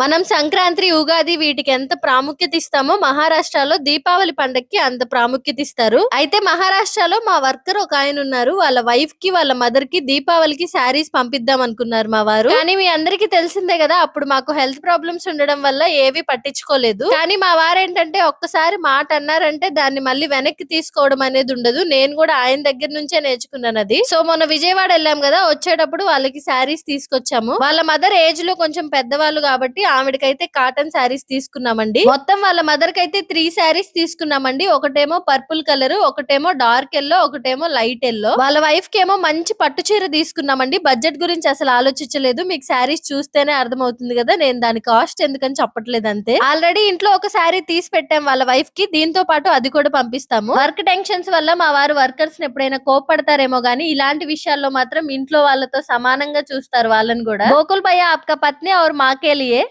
మనం సంక్రాంతి ఉగాది వీటికి ఎంత ప్రాముఖ్యత ఇస్తామో మహారాష్ట్రలో దీపావళి పండక్కి అంత ప్రాముఖ్యత ఇస్తారు. అయితే మహారాష్ట్రలో మా వర్కర్ ఒక ఆయన ఉన్నారు. వాళ్ళ వైఫ్కి వాళ్ళ మదర్కి దీపావళికి శారీస్ పంపిద్దాం అనుకున్నారు మా వారు. కానీ మీ అందరికి తెలిసిందే కదా అప్పుడు మాకు హెల్త్ ప్రాబ్లమ్స్ ఉండడం వల్ల ఏవి పట్టించుకోలేదు. కానీ మా వారు ఏంటంటే ఒక్కసారి మాట అన్నారంటే దాన్ని మళ్ళీ వెనక్కి తీసుకోవడం అనేది ఉండదు. నేను కూడా ఆయన దగ్గర నుంచే నేర్చుకున్నాను అది. సో మొన్న విజయవాడ వెళ్ళాం కదా వచ్చేటప్పుడు వాళ్ళకి శారీస్ తీసుకొచ్చాము. వాళ్ళ మదర్ ఏజ్లో కొంచెం పెద్దవాళ్ళు కాబట్టి కాబట్టి ఆవిడకైతే కాటన్ శారీస్ తీసుకున్నామండి. మొత్తం వాళ్ళ మదర్ కైతే త్రీ శారీస్ తీసుకున్నామండి. ఒకటేమో పర్పుల్ కలర్ ఒకటేమో డార్క్ ఎల్లో ఒకటేమో లైట్ ఎల్లో. వాళ్ళ వైఫ్కి ఏమో మంచి పట్టు చీర తీసుకున్నామండి. బడ్జెట్ గురించి అసలు ఆలోచించలేదు. మీకు శారీస్ చూస్తేనే అర్థమవుతుంది కదా నేను దాని కాస్ట్ ఎందుకని చెప్పట్లేదు అంతే. ఆల్రెడీ ఇంట్లో ఒక శారీ తీసి పెట్టాం వాళ్ళ వైఫ్కి దీంతో పాటు అది కూడా పంపిస్తాము. వర్క్ టెన్షన్స్ వల్ల మా వారు వర్కర్స్ ఎప్పుడైనా కోపడతారేమో గానీ ఇలాంటి విషయాల్లో మాత్రం ఇంట్లో వాళ్ళతో సమానంగా చూస్తారు వాళ్ళని కూడా. గోకుల్ భయ్య ఆప్కా పత్ని ఆర్ మాకేలియే